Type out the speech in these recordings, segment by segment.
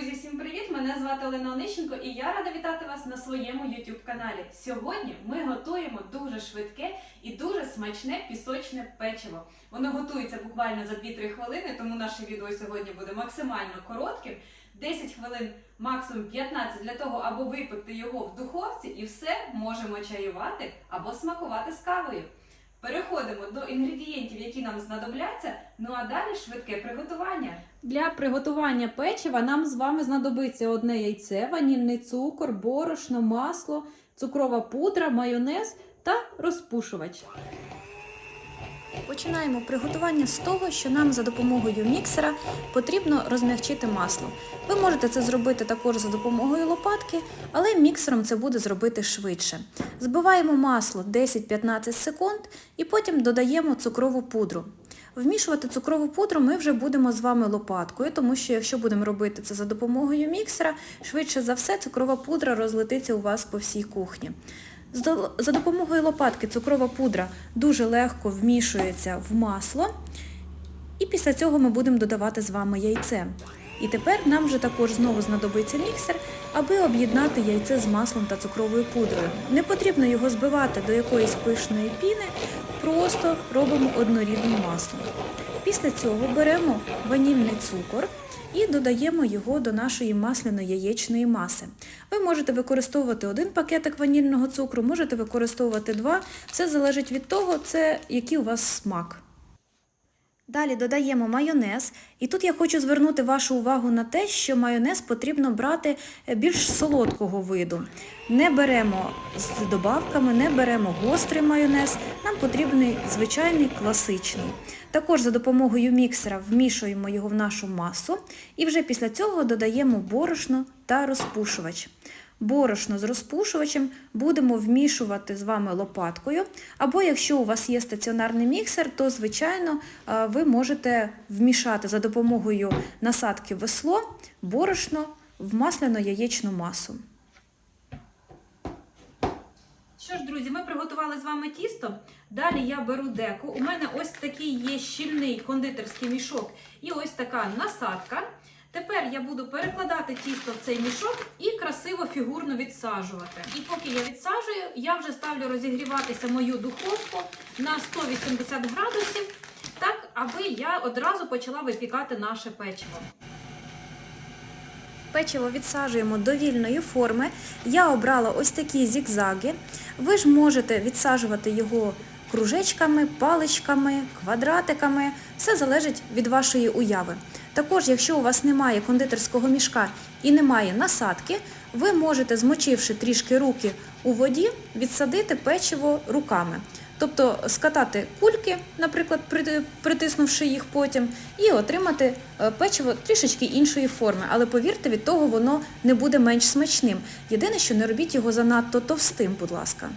Друзі, всім привіт! Мене звати Олена Онищенко і я рада вітати вас на своєму YouTube каналі. Сьогодні ми готуємо дуже швидке і дуже смачне пісочне печиво. Воно готується буквально за 2-3 хвилини, тому наше відео сьогодні буде максимально коротким. 10 хвилин, максимум 15 для того, аби випекти його в духовці, і все можемо чаювати або смакувати з кавою. Переходимо до інгредієнтів, які нам знадобляться. Ну а далі швидке приготування. Для приготування печива нам з вами знадобиться одне яйце, ванільний цукор, борошно, масло, цукрова пудра, майонез та розпушувач. Починаємо приготування з того, що нам за допомогою міксера потрібно розм'якчити масло. Ви можете це зробити також за допомогою лопатки, але міксером це буде зробити швидше. Збиваємо масло 10-15 секунд і потім додаємо цукрову пудру. Вмішувати цукрову пудру ми вже будемо з вами лопаткою, тому що якщо будемо робити це за допомогою міксера, швидше за все цукрова пудра розлетиться у вас по всій кухні. За допомогою лопатки цукрова пудра дуже легко вмішується в масло, і після цього ми будемо додавати з вами яйце. І тепер нам вже також знову знадобиться міксер, аби об'єднати яйце з маслом та цукровою пудрою. Не потрібно його збивати до якоїсь пишної піни, просто робимо однорідну масу. Після цього беремо ванільний цукор і додаємо його до нашої масляно-яєчної маси. Ви можете використовувати один пакетик ванільного цукру, можете використовувати два. Все залежить від того, це який у вас смак. Далі додаємо майонез, і тут я хочу звернути вашу увагу на те, що майонез потрібно брати е, більш солодкого виду. Не беремо з добавками, не беремо гострий майонез, нам потрібний звичайний класичний. Також за допомогою міксера вмішуємо його в нашу масу і вже після цього додаємо борошно та розпушувач. Борошно з розпушувачем будемо вмішувати з вами лопаткою. Або якщо у вас є стаціонарний міксер, то звичайно е, ви можете вмішати за допомогою насадки весло борошно в масляно-яєчну масу. Що ж, друзі, ми приготували з вами тісто. Далі я беру деку. У мене ось такий є щільний кондитерський мішок і ось така насадка. Тепер я буду перекладати тісто в цей мішок і красиво фігурно відсаджувати. І поки я відсаджую, я вже ставлю розігріватися мою духовку на 180 градусів, так аби я одразу почала випікати наше печиво. Печиво відсаджуємо до вільної форми. Я обрала ось такі зігзаги. Ви ж можете відсаджувати його кружечками, паличками, квадратиками. Все залежить від вашої уяви. Також, якщо у вас немає кондитерського мішка і немає насадки, ви можете, змочивши трішки руки у воді, відсадити печиво руками. Тобто скатати кульки, наприклад, притиснувши їх потім, і отримати е, печиво трішечки іншої форми. Але повірте, від того воно не буде менш смачним. Єдине, що не робіть його занадто товстим, будь ласка.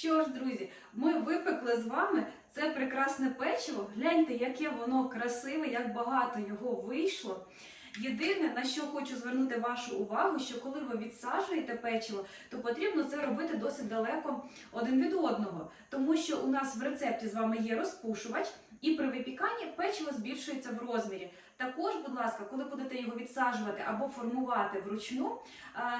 Що ж, друзі, ми випекли з вами це прекрасне печиво. Гляньте, яке воно красиве, як багато його вийшло. Єдине, на що хочу звернути вашу увагу, що коли ви відсаджуєте печиво, то потрібно це робити досить далеко один від одного, тому що у нас в рецепті з вами є розпушувач, і при випіканні печиво збільшується в розмірі. Також, будь ласка, коли будете його відсаджувати або формувати вручну,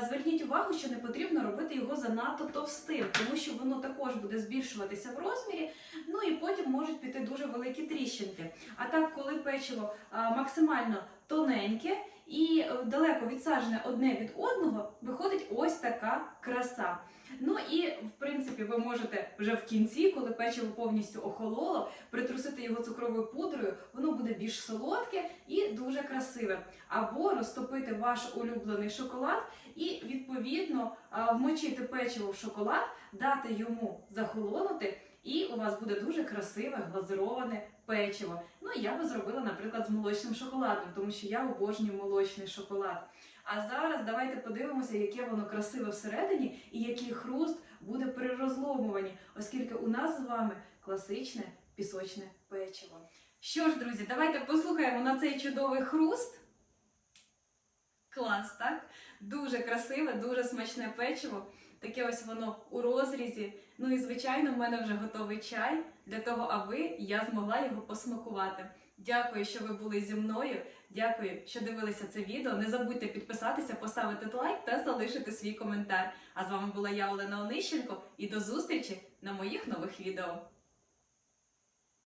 зверніть увагу, що не потрібно робити його занадто товстим, тому що воно також буде збільшуватися в розмірі, ну і потім можуть піти дуже великі тріщинки. А так, коли печиво максимально тоненьке і е, далеко відсаджене одне від одного, виходить ось така краса. Ну і в принципі ви можете вже в кінці, коли печиво повністю охололо, притрусити його цукровою пудрою, воно буде більш солодке і дуже красиве. Або розтопити ваш улюблений шоколад і відповідно вмочити печиво в шоколад, дати йому захолонути, і у вас буде дуже красиве глазуроване печиво. Ну я би зробила, наприклад, з молочним шоколадом, тому що я обожнюю молочний шоколад. А зараз давайте подивимося, яке воно красиве всередині і який хруст буде при розломуванні, оскільки у нас з вами класичне пісочне печиво. Що ж, друзі, давайте послухаємо на цей чудовий хруст. Клас, так? Дуже красиве, дуже смачне печиво. Таке ось воно у розрізі. Ну і звичайно, в мене вже готовий чай для того, аби я змогла його посмакувати. Дякую, що ви були зі мною. Дякую, що дивилися це відео. Не забудьте підписатися, поставити лайк та залишити свій коментар. А з вами була я, Олена Онищенко, і до зустрічі на моїх нових відео.